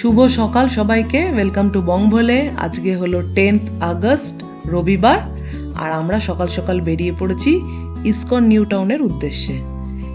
শুভ সকাল সবাইকে। Welcome to বংভলে আজকে হলো টেন্থ আগস্ট, রবিবার। আর আমরা সকাল সকাল বেরিয়ে পড়েছি ইসকন নিউ টাউনের উদ্দেশ্যে।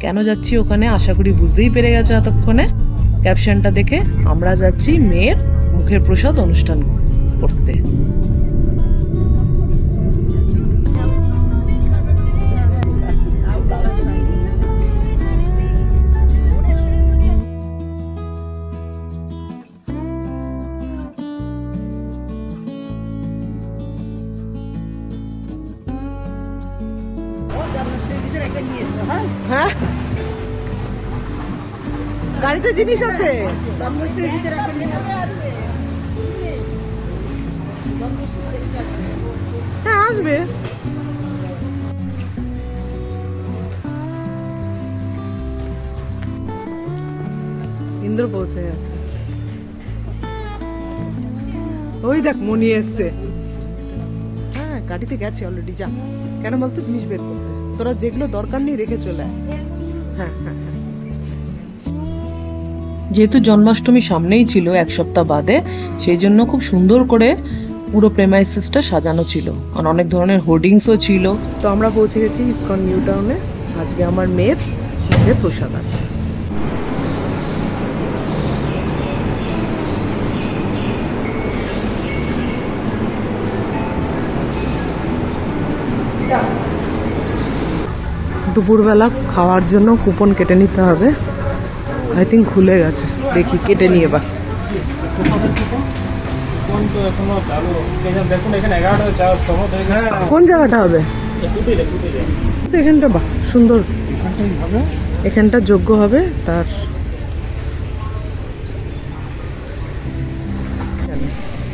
কেন যাচ্ছি ওখানে? আশা করি বুঝতেই পেরে গেছো এতক্ষণে। ক্যাপশনটা দেখে আমরা যাচ্ছি মেয়ের মুখের প্রসাদ অনুষ্ঠান করতে। গাড়িতে জিনিস আছে? হ্যাঁ আসবে। ইন্দ্র পৌঁছে গেছে। ওই দেখ মনি এসছে। হ্যাঁ গাড়িতে গেছে অলরেডি যা। কেন বলতো? জিনিস বের করতে। তোরা যেগুলো দরকার নেই রেখে চলে। হ্যাঁ হ্যাঁ হ্যাঁ। যেহেতু জন্মাষ্টমী সামনেই ছিল এক সপ্তাহ বাদে, সেই জন্য খুব সুন্দর করে পুরো প্রেমাইসিসটা সাজানো ছিল। আর অনেক ধরনের হোর্ডিংসও ছিল। তো আমরা পৌঁছে গেছি ইসকন নিউ টাউনে। আজকে আমার মেয়ের মুখে প্রসাদ আছে। দুপুরবেলা খাওয়ার জন্য কুপন কেটে নিতে হবে। আই থিঙ্ক খুলে গেছে। দেখি কেটে নিয়ে বা। হয়ে কোন জায়গাটা হবে? এখানটা বাহ সুন্দর। এখানটা যোগ্য হবে তার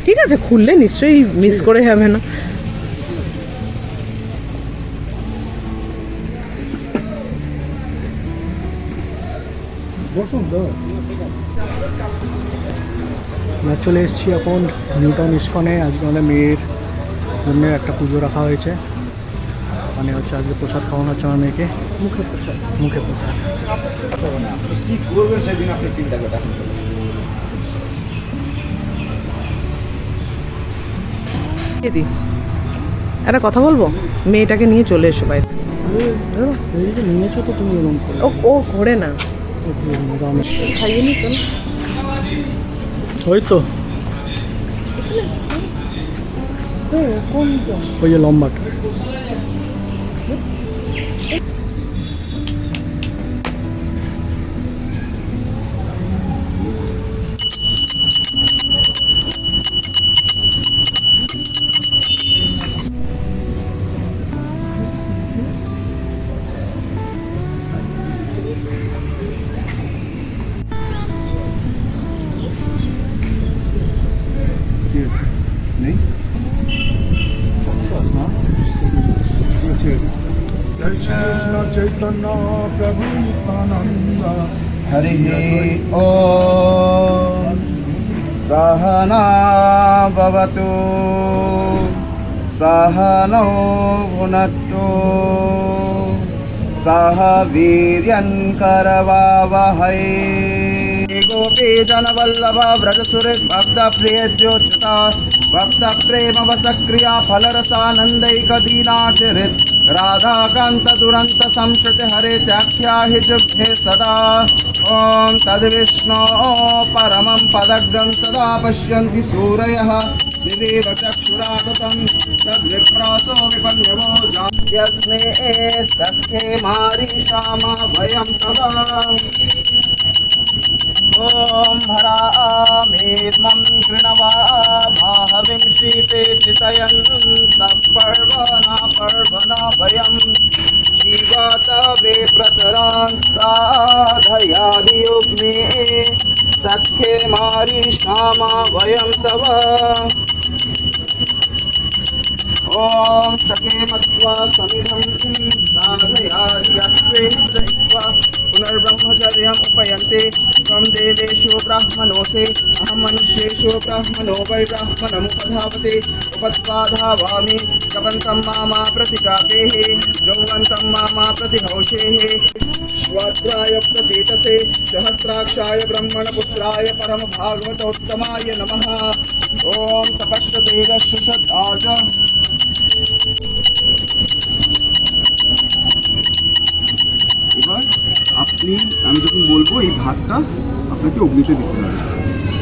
ঠিক আছে খুললে নিশ্চয়ই মিস করে হবে না। আমরা চলে এসেছি এখন নিউটন ইস্কনে। আজকে আমাদের মেয়ের জন্য একটা পুজো রাখা হয়েছে। মানে হচ্ছে আজকে প্রসাদ খাওয়ানো হচ্ছে আমার মেয়েকে। মুখে প্রসাদ। মুখে প্রসাদ। কি করবেন সেদিন আপনি চিন্তা করে রাখুন একটা কথা বলব? মেয়েটাকে নিয়ে চলে এসো বাইরে নিয়েছো তো তুমি করে। ও ও ঘোরে না। খাইয়ে নি ওই তো। ওই যে লম্বাটা চৈতন্য প্রভু নিত্যানন্দ হরি ওম সহনা ভবতু সহনৌ ভুনক্তু সহ भक्त प्रेम वस क्रिया फल रसानंदैक दीनाचरित राधाकांत दुरंत संश्रुत हरे चाख्या हि सदा। ओम तद विष्णो परमं पदग्गं सदा पश्यन्ति सूरयः। दिवेव चक्षुरागतं तद्विप्रासो विपन्यवो जात्यग्ने सख्ये मारीषामा वयं तदा। ॐ हरामेद्मं कृणवामाहविं श्रीते चितयन् तपर्वना पर्वना भयं। जीवातवे प्रतरान् साधयादियुग्ने सख्ये मारिष्णामा वयं तव। ॐ सखे मत्वा समिधं साधयादि अस्वे पुनर्ब्रह्मचर्यम् उपयन्ते त्वं देवेषु ब्राह्मणोऽसि, अहं मनुष्येषु ब्राह्मणो वै ब्राह्मणमुपधावते उपत्वाधावामि कवन्तं मामा प्रतिजातेः जौवन्तं मामा प्रतिहौषेः। श्वाद्राय प्रचेतसे, सहस्राक्षाय ब्रह्मणपुत्राय परमभागवतोत्तमाय नमः। ॐ तपश्चतेरशुषदाज আপনি আমি যখন বলবো এই ভাতটা আপনাকে অগ্নিতে দিতে হবে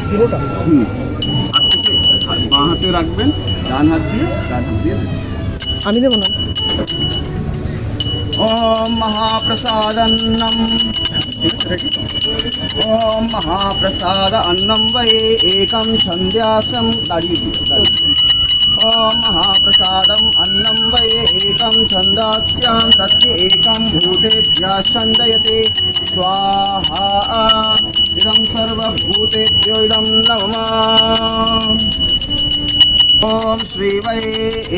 পুরোটা হুম হাত থেকে হাত- বাঁ হাতে রাখবেন ডান হাত দিয়ে ডান হাত দিয়ে দেবেন। আমি দেবো না ॐ महाप्रसादन्नं ॐ महाप्रसाद अन्नं वै एकं छन्द्यासं दाढी दाढी ॐ महाप्रसादम् अन्नं वै एकं छन्दास्यां तस्य एकं भूतेभ्यः छन्दयते स्वाहा इदं सर्वभूतेभ्यो इदं नमः ॐ श्री वै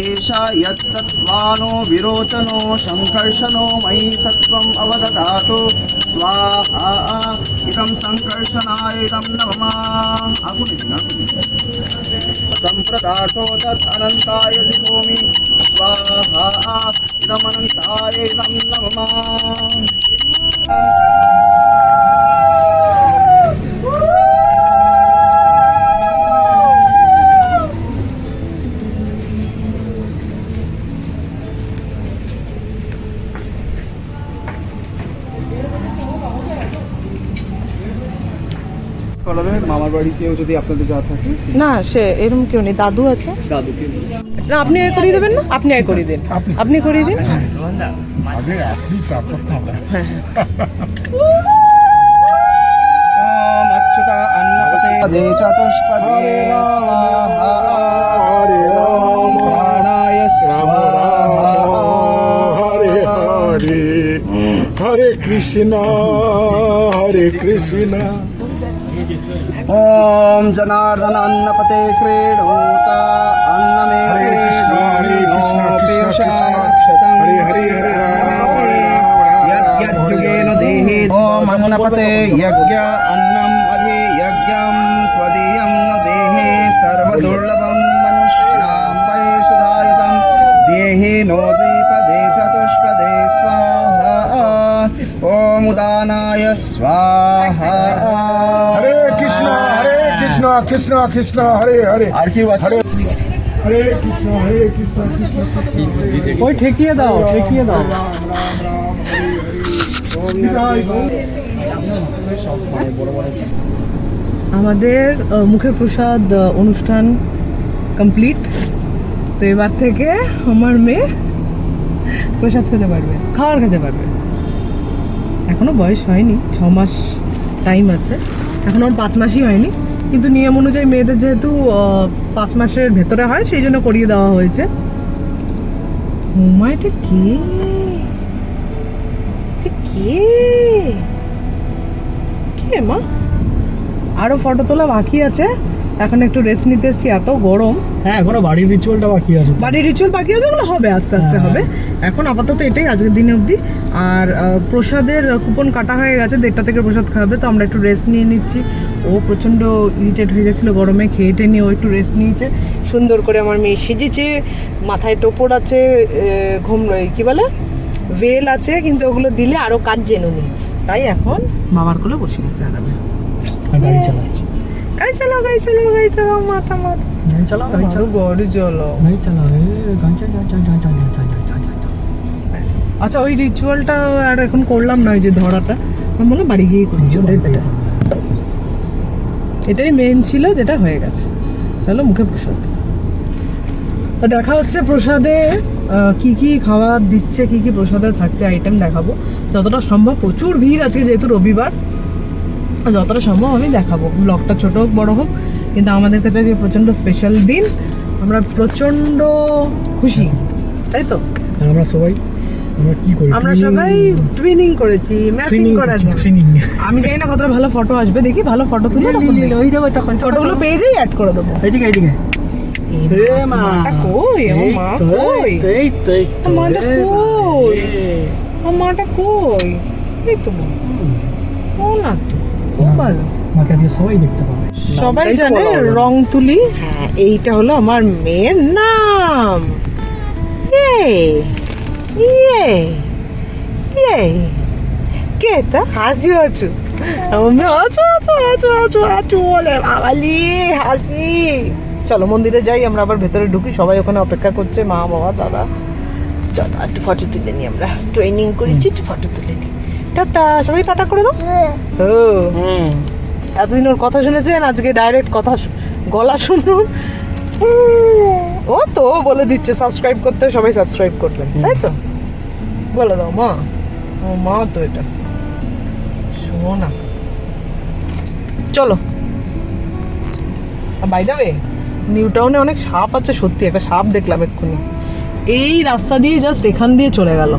एषा यत्सत्त्वानो विरोचनो सङ्कर्षणो मयि सत्त्वम् अवददातु स्वाहा इदं सङ्कर्षणाय इदं नमः आकुति आकुति सम्प्रदातो तत् अनन्ताय जिहोमि स्वाहा। इदमनन्ताय इदं नमः বাড়িতেও যদি আপনাদের যা থাকে? না সে এরকম কেউ নেই দাদু আছে। দাদুকে না আপনি আয় করিয়ে দেবেন না? আপনি আয় করিয়ে দিন। আপনি করিয়ে দিন। হ্যাঁ। আগে হ্যাঁ, হ্যাঁ। হরে ওম প্রাণায় স্বাহা হরে কৃষ্ণ হরে কৃষ্ণ। ॐ जनार्दन अन्नपते क्रीडोत अन्नमे हरे कृष्ण, हरे कृष्ण, कृष्ण कृष्ण, हरे हरे, देहि अन्नपते यज्ञ अन्नम् अधि यज्ञं त्वदीयं न देहे सर्वदुर्लभं मनुष्याणां वै सुधायुतं देहि नो द्विपदे चतुष्पदे स्वाहा ॐ उदानाय स्वाहा কৃষ্ণ কৃষ্ণ কৃষ্ণ হরে হরে। আর কি হরে হরে কৃষ্ণ হরে কৃষ্ণ ওই ঠেকিয়ে দাও ঠেকিয়ে দাও। আমাদের মুখে প্রসাদ অনুষ্ঠান কমপ্লিট তো এবার থেকে আমার মেয়ে প্রসাদ খেতে পারবে খাবার খেতে পারবে। এখনও বয়স হয়নি ছ মাস টাইম আছে। এখন আমার পাঁচ মাসই হয়নি। কিন্তু নিয়ম অনুযায়ী মেয়েদের যেহেতু পাঁচ মাসের ভেতরে হয়, সেই জন্য করিয়ে দেওয়া হয়েছে। হুমায়টা কে? কে? কে মা? আরও ফটো তোলা বাকি আছে। এখন একটু রেস্ট নিতে এসেছি এত গরম। হ্যাঁ এখনও বাড়ির রিচুয়ালটা বাকি আছে বাড়ির রিচুয়াল বাকি আছে ওগুলো হবে আস্তে আস্তে হবে। এখন আপাতত এটাই আজকের দিনে অবধি। আর প্রসাদের কুপন কাটা হয়ে গেছে দেড়টা থেকে প্রসাদ খাওয়াবে তো আমরা একটু রেস্ট নিয়ে নিচ্ছি। ও প্রচণ্ড ইরিটেট হয়ে গেছিল গরমে খেয়ে টেয়ে নিয়ে ও একটু রেস্ট নিয়েছে। সুন্দর করে আমার মেয়ে সেজেছে মাথায় টোপর আছে ঘুম কি বলে? ভেল আছে কিন্তু ওগুলো দিলে আরও কাজ জেনে জেনুনি তাই এখন বাবার কোলে বসে গেছে আরামে। গাড়ি চালাচ্ছি চালাও গাড়ি চালাও গাড়ি চালাও গাড়ি চালাও এ, গাড়ি চালাও, চালাও, চালাও, চালাও, চালাও, চালাও, চালাও। আচ্ছা ওই রিচুয়ালটা আর এখন করলাম না ওই যে ধরাটা। আমি বললাম বাড়ি গিয়ে করছি ওটাই। এটাই মেন ছিল যেটা হয়ে গেছে। চলো মুখে প্রসাদ। দেখা হচ্ছে প্রসাদে। কি কি খাবার দিচ্ছে কি কি প্রসাদে থাকছে আইটেম দেখাবো। যতটা সম্ভব প্রচুর ভিড় আজকে যেহেতু রবিবার। যতটা সম্ভব আমি দেখাবো। ব্লগটা ছোট হোক বড় হোক কিন্তু আমাদের কাছে আজকে প্রচণ্ড স্পেশাল দিন। আমরা প্রচণ্ড খুশি তাই তো? আমরা সবাই আমরা কি করি? আমরা সবাই টুইনিং করেছি ম্যাচিং training করা যায়। আমি জানি না কতটা ভালো ফটো আসবে দেখি ভালো ফটো তুলে ওই দেখো তখন ফটোগুলো পেজেই অ্যাড করে দেবো। এইদিকে এইদিকে। মা কই? এই মা তো, কই? এই মাটা কই? মাটা কই? এই তো মা। ও না তো। খুব ভালো মাকে আজকে সবাই দেখতে পাবে। সবাই জানে রং তুলি হ্যাঁ এইটা হলো আমার মেয়ের নাম। ইয়ে ইয়ে ইয়ে। কে তা হাসি আছু আমার মেয়ে আছু আছু আছু আছু আছু বলে বাবালি হাসি। চলো মন্দিরে যাই আমরা আবার ভেতরে ঢুকি। সবাই ওখানে অপেক্ষা করছে মা বাবা দাদা। চলো একটু ফটো তুলে নিই আমরা। ট্রেনিং করেছি একটু ফটো তুলে নিই। টাটা সবাই টাটা করে দাও। ও। হুম। এতদিন ওর কথা শুনেছেন আজকে ডাইরেক্ট কথা গলা শুনুন। ও তো বলে দিচ্ছে সাবস্ক্রাইব করতে সবাই সাবস্ক্রাইব করবেন তাই তো? বলে দাও মা। ও মা তো এটা। শোনা চলো। বাই যাবে নিউ টাউনে অনেক সাপ আছে সত্যি একটা সাপ দেখলাম এক্ষুনি। এই রাস্তা দিয়ে জাস্ট এখান দিয়ে চলে গেল।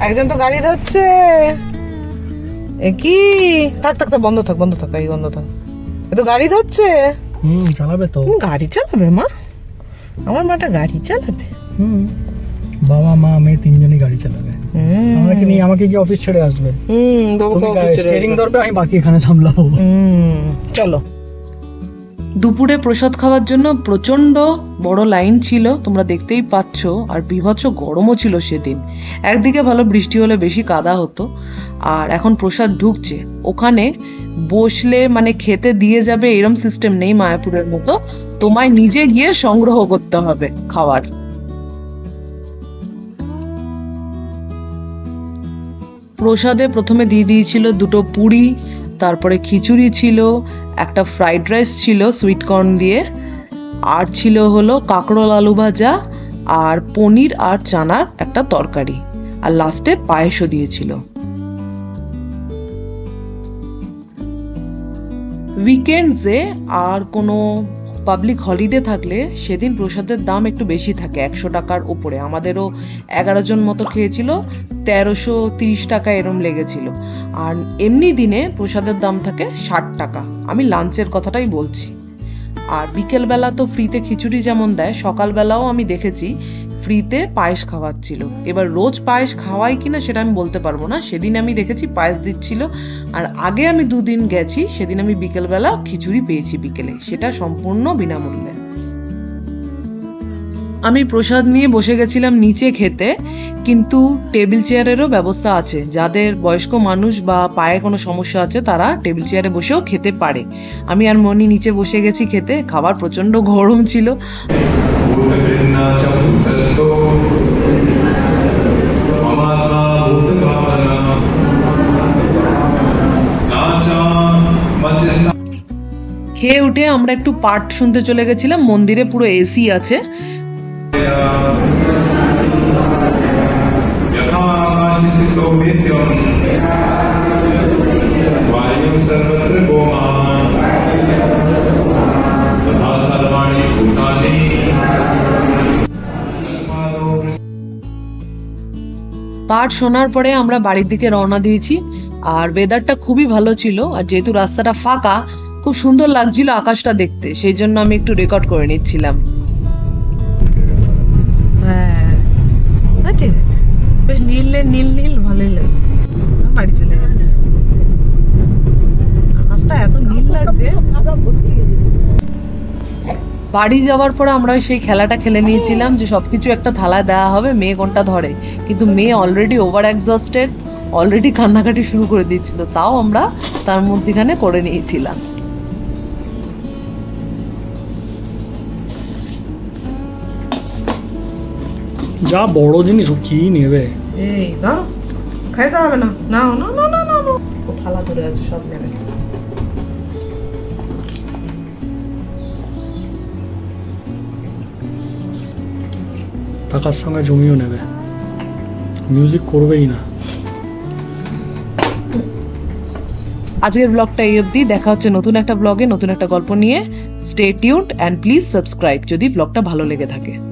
একজন তো গাড়ি ধরছে। এ কি? থাক থাক থাক বন্ধ থাক বন্ধ থাক এই বন্ধ থাক। এ তো গাড়ি ধরছে। হুম চালাবে তো। গাড়ি চালাবে মা। আমার মাটা গাড়ি চালাবে। হুম। বাবা মা মেয়ে তিনজনই গাড়ি চালাবে। আমাকে নিয়ে আমাকে কি অফিস ছেড়ে আসবে। হুম স্টিয়ারিং। ধরবে আমি বাকি এখানে সামলাবো। হুম চলো। দুপুরে প্রসাদ খাওয়ার জন্য প্রচণ্ড বড় লাইন ছিল, তোমরা দেখতেই পাচ্ছ, আর বিভৎস গরমও ছিল সেদিন। একদিকে ভালো বৃষ্টি হলে বেশি কাদা হতো, আর এখন প্রসাদ ঢুকছে। ওখানে বসলে মানে খেতে দিয়ে যাবে এরম সিস্টেম নেই মায়াপুরের মতো, তোমায় নিজে গিয়ে সংগ্রহ করতে হবে খাওয়ার। প্রসাদে প্রথমে দিয়ে দিয়েছিল দুটো পুরি, তারপরে খিচুড়ি ছিল একটা ফ্রাইড রাইস ছিল সুইট কর্ন দিয়ে। আর ছিল হলো কাঁকরোল আলু ভাজা আর পনির আর চানার একটা তরকারি। আর লাস্টে পায়েসও দিয়েছিল। উইকেন্ডসে আর কোনো পাবলিক হলিডে থাকলে সেদিন প্রসাদের দাম একটু বেশি থাকে, একশো টাকার উপরে। আমাদেরও এগারো জন মতো খেয়েছিল, তেরোশো তিরিশ টাকা এরম লেগেছিল। আর এমনি দিনে প্রসাদের দাম থাকে ষাট টাকা। আমি লাঞ্চের কথাটাই বলছি। আর বিকেলবেলা তো ফ্রিতে খিচুড়ি যেমন দেয়, সকালবেলাও আমি দেখেছি ফ্রিতে পায়েস খাওয়াচ্ছিল। এবার রোজ পায়েস খাওয়াই কিনা সেটা আমি বলতে পারব না। সেদিন আমি দেখেছি পায়েস দিচ্ছিল। আর আগে আমি দুদিন গেছি, সেদিন আমি বিকেলবেলা খিচুড়ি পেয়েছি বিকেলে। সেটা সম্পূর্ণ বিনামূল্যে। আমি প্রসাদ নিয়ে বসে গেছিলাম নিচে খেতে, কিন্তু টেবিল চেয়ারেরও ব্যবস্থা আছে। যাদের বয়স্ক মানুষ বা পায়ে কোনো সমস্যা আছে, তারা টেবিল চেয়ারে বসেও খেতে পারে। আমি আর মনি নিচে বসে গেছি খেতে, খাবার প্রচণ্ড গরম ছিল। খেয়ে উঠে আমরা একটু পাঠ শুনতে চলে গেছিলাম, মন্দিরে পুরো এসি আছে। यथा आकाशस्थितो नित्यम् वायुः सर्वत्र गोमान् तथा सर्वाणि भूतानि পাঠ শোনার পরে আমরা বাড়ির দিকে রওনা দিয়েছি আর ওয়েদারটা খুবই ভালো ছিল আর যেহেতু রাস্তাটা ফাঁকা খুব সুন্দর লাগছিল আকাশটা দেখতে সেই জন্য আমি একটু রেকর্ড করে নিচ্ছিলাম আছে বেশ নীল নীল ভালোই লাগছে। বাড়ি চলে আকাশটা এত নীল লাগছে। বাড়ি যাওয়ার পরে আমরা সেই খেলাটা খেলে নিয়েছিলাম যে সবকিছু একটা থালায় দেওয়া হবে, মেয়ে কোনটা ধরে। কিন্তু মেয়ে অলরেডি ওভার এক্সস্টেড অলরেডি কান্নাকাটি শুরু করে দিয়েছিল। তাও আমরা তার মধ্যেখানে করে নিয়েছিলাম। যা বড় জিনিস ও কি নেবে? এই দাও খাইতে হবে না। না না না না না না ও থালা ধরে আছে সব নেবে। টাকার সঙ্গে জমিও নেবে। মিউজিক করবেই না। আজকের ব্লগটা এই অবধি। দেখা হচ্ছে নতুন একটা ব্লগে নতুন একটা গল্প নিয়ে। Stay tuned and please subscribe যদি ব্লগটা ভালো লেগে থাকে।